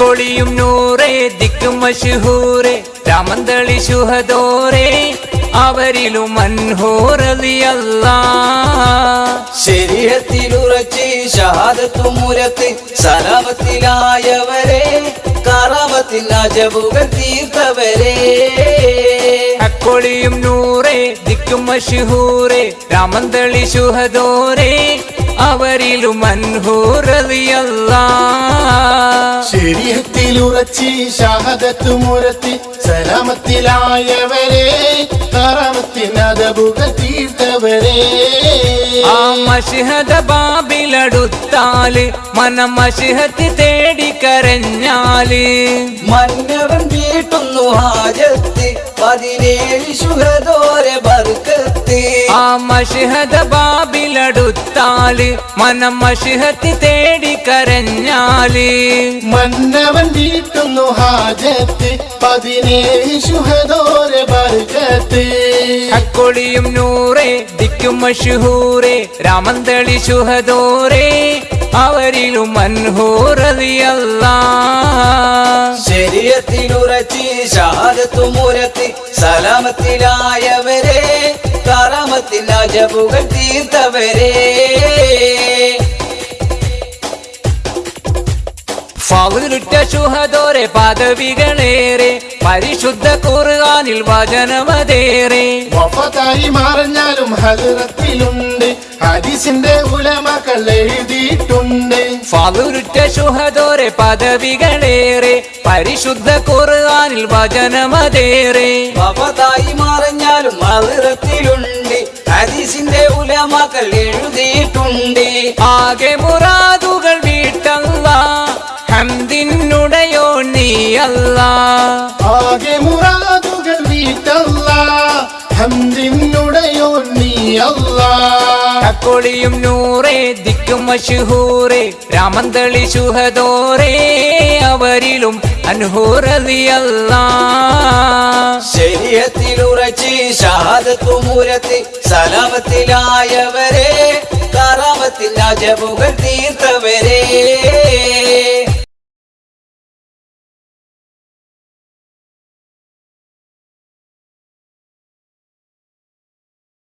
അക്കൊളിയും നൂറേ ദിക്കും മഷഹൂറേ രാമന്തളി ശുഹദോറേ അവരിലും അൻഹോറലിയല്ല ശരീരത്തിലുറച്ച് ഷഹാദത്തുമുരത്ത് സലാമത്തിലായവരെ കറാമത്തിൽ അജബുകൾ തീർത്തവരെ. അക്കൊളിയും നൂറേ ദിക്കും മഷഹൂറേ രാമന്തളി ശുഹദോറേ അവരിലും അൻഹോറലിയല്ല ശരീരത്തിലുറച്ച് ഷഹദത്ത് മുരത്തി സലാമത്തിലായവരെ കറാമത്തിനതബുകൾ തീർത്തവരെ. ആ മഷിഹദ ബാബിലടുത്താൽ മന മഷിഹത്ത് തേടി കരഞ്ഞാൽ. മന്നവൻ വീട്ടുന്നു ആജത്തി പതിനേഴ് ശുഹദോരെ ബർക്കത്ത് ആ മഷിഹദ ബാബിലടുത്താൽ മനം മഷിഹത്ത് തേടി കരഞ്ഞാൽ. മന്നവൻ വീട്ടുന്നു ഹാജത്ത് പതിനേഴ് ശുഹദോരെ ബർക്കത്ത്. അക്കൊളിയും നൂറേ ദിക്കും മഷുഹൂറെ രാമന്തളി ശുഹദോരെ അവരിലും അൻഹൂറതിയല്ല ശരീരത്തിലുറച്ച് ഷഹാദത്തുമുരത്ത് സലാമത്തിലായവരെ അജബുകൾ തീർത്തവരെ. ഫൗലുറ്റ ശുഹദോരെ പദവികളേറെ പരിശുദ്ധ ഖുർആനിൽ വചനമതേറെ. വഫതായി മറിഞ്ഞാലും ഹജറത്തിലുണ്ട് ഹരിസിന്റെ ഉലമകൾ എഴുതിയിട്ടുണ്ട്. ഫൗലുറ്റ ശുഹദോരെ പദവികളേറെ പരിശുദ്ധ ഖുർആനിൽ വചനമതേറെ. വഫതായി മറിഞ്ഞാലും മധുരത്തിലുണ്ട് ഉലമകൾ എഴുതിയിട്ടുണ്ട്. ആകെ മുറാദുകൾ വീട്ടല്ല. ഹംദിനുടയോ നീ അല്ല ആകെ മുറാദുകൾ വീട്ടല്ല. ഹംദിനുടയോ നീ അല്ലാ അക്കൊളിയും നൂറേ ദിക്കും മഷഹൂറേ രാമന്തളി ശുഹദോറേ അവരിലും അൻഹൂറലിയല്ല ശരീരത്തിലുറച്ച് ഷഹാദത്തുമുരത്ത് സലാമത്തിലായവരെ കറാമത്തിൽ അജബുകൾ തീർത്തവരെ